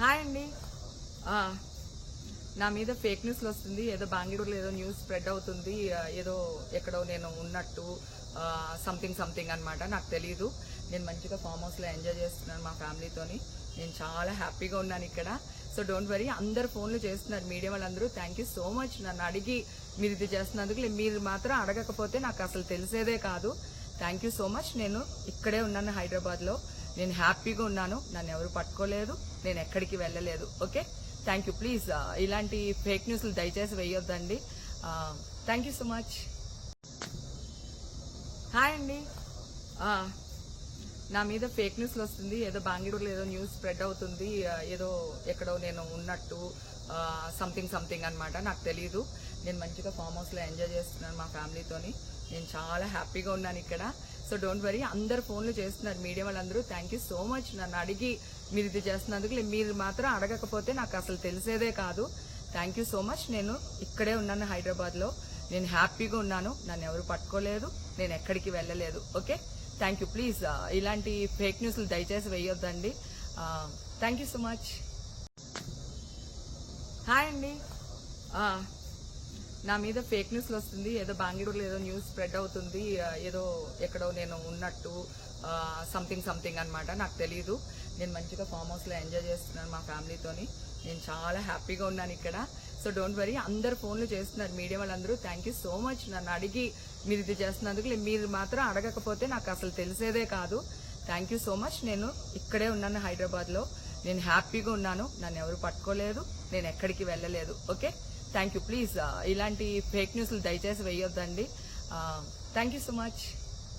Hi అండి. నా మీద ఫేక్ న్యూస్లు వస్తుంది. ఏదో బెంగళూరులో ఏదో న్యూస్ స్ప్రెడ్ అవుతుంది. ఏదో ఎక్కడో నేను ఉన్నట్టు సంథింగ్ సంథింగ్ అన్నమాట. నాకు తెలియదు నేను మంచిగా ఫామ్ హౌస్లో ఎంజాయ్ చేస్తున్నాను మా ఫ్యామిలీతోని నేను చాలా హ్యాపీగా ఉన్నాను ఇక్కడ. సో డోంట్ వరీ అందరు ఫోన్లు చేస్తున్నారు. మీడియా వాళ్ళందరూ. థ్యాంక్ యూ సో మచ్ నన్ను అడిగి మీరు ఇది చేస్తున్నందుకు మీరు మాత్రం అడగకపోతే నాకు అసలు తెలిసేదే కాదు. థ్యాంక్ యూ సో మచ్ నేను ఇక్కడే ఉన్నాను హైదరాబాద్లో. నేను హ్యాపీగా ఉన్నాను. నన్ను ఎవరు పట్టుకోలేదు. నేను ఎక్కడికి వెళ్ళలేదు. ఓకే? థ్యాంక్ యూ ప్లీజ్ ఇలాంటి ఫేక్ న్యూస్లు దయచేసి వేయొద్దండి. Thank you so much hi అండి. Uh, నా మీద ఫేక్ న్యూస్లు వస్తుంది. ఏదో బెంగళూరులో ఏదో న్యూస్ స్ప్రెడ్ అవుతుంది. Uh, ఏదో ఎక్కడో నేను ఉన్నట్టు uh, సంథింగ్ సంథింగ్ అన్నమాట. నాకు తెలియదు నేను మంచిగా ఫామ్ హౌస్లో ఎంజాయ్ చేస్తున్నాను మా ఫ్యామిలీతోని నేను చాలా హ్యాపీగా ఉన్నాను ఇక్కడ. సో డోంట్ వరీ అందరు ఫోన్లు చేస్తున్నారు మీడియా వాళ్ళందరూ. థ్యాంక్ యూ సో మచ్ నన్ను అడిగి మీరు ఇది చేస్తున్నందుకు మీరు మాత్రం అడగకపోతే నాకు అసలు తెలిసేదే కాదు. థ్యాంక్ యూ సో మచ్ నేను ఇక్కడే ఉన్నాను హైదరాబాద్లో. నేను హ్యాపీగా ఉన్నాను. నన్ను ఎవరు పట్టుకోలేదు. నేను ఎక్కడికి వెళ్ళలేదు. ఓకే థ్యాంక్ యూ ప్లీజ్ ఇలాంటి ఫేక్ న్యూస్లు దయచేసి వేయొద్దండి. Thank you so much hi అండి. Uh, నా మీద ఫేక్ న్యూస్లు వస్తుంది. ఏదో బెంగళూరులో ఏదో న్యూస్ స్ప్రెడ్ అవుతుంది. ఏదో ఎక్కడో నేను ఉన్నట్టు సంథింగ్ సంథింగ్ అన్నమాట. నాకు తెలియదు నేను మంచిగా ఫామ్ హౌస్లో ఎంజాయ్ చేస్తున్నాను మా ఫ్యామిలీతోని నేను చాలా హ్యాపీగా ఉన్నాను ఇక్కడ. సో డోంట్ వరీ అందరు ఫోన్లు చేస్తున్నారు. మీడియా వాళ్ళందరూ థ్యాంక్ యూ సో మచ్ నన్ను అడిగి మీరు ఇది చేస్తున్నందుకు మీరు మాత్రం అడగకపోతే నాకు అసలు తెలిసేదే కాదు. థ్యాంక్ యూ సో మచ్ నేను ఇక్కడే ఉన్నాను హైదరాబాద్లో. నేను హ్యాపీగా ఉన్నాను. నన్ను ఎవరు పట్టుకోలేదు. నేను ఎక్కడికి వెళ్ళలేదు. ఓకే? థ్యాంక్ యూ ప్లీజ్ ఇలాంటి ఫేక్ న్యూస్లు దయచేసి వేయొద్దండి. Thank you so much